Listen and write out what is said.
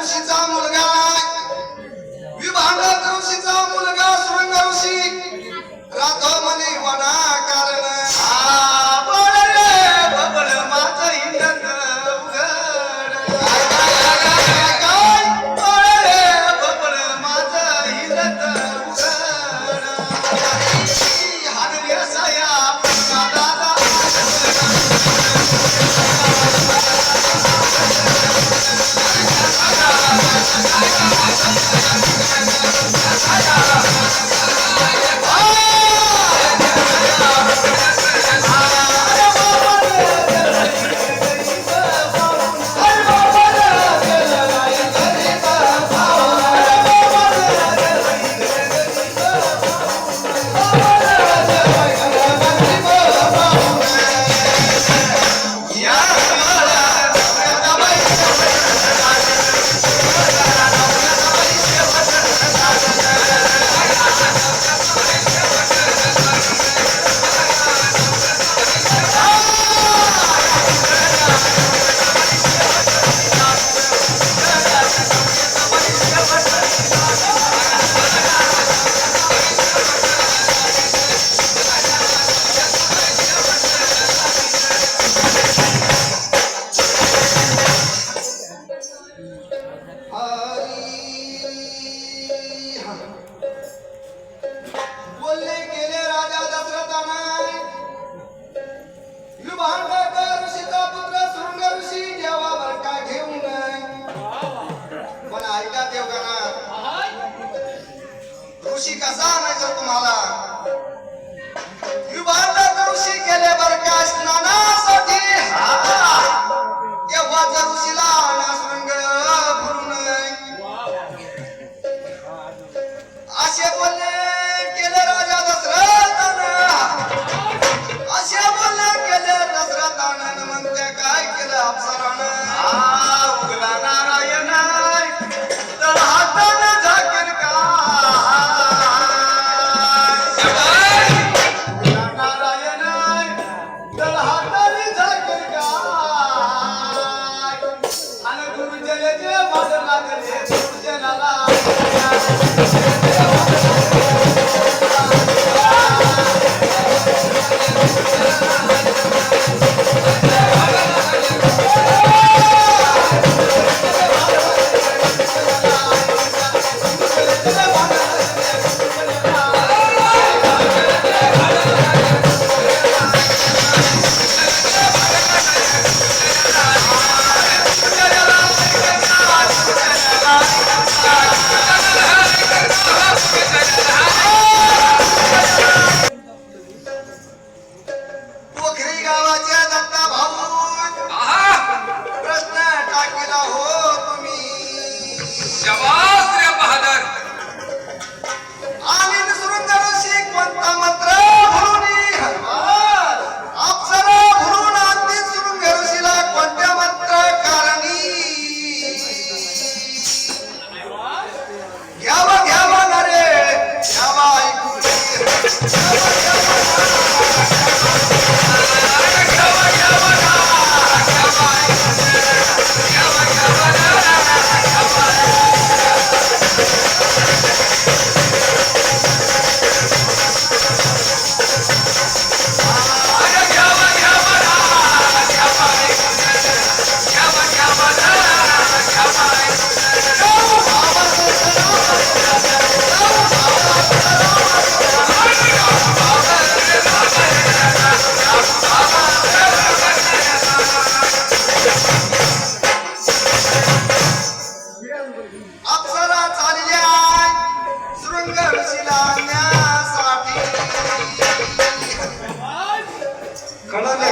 वंशीचा मुलगा विभागात बोलले गेले राजा दशरथाने. विभांडाकर सीतापुत्र सुरुंग ऋषी देवा बरका घेऊन पण ऐका देवगणा. ऋषी कसा आणायचा तुम्हाला? మదర్ లాగలే చూడు జనాలా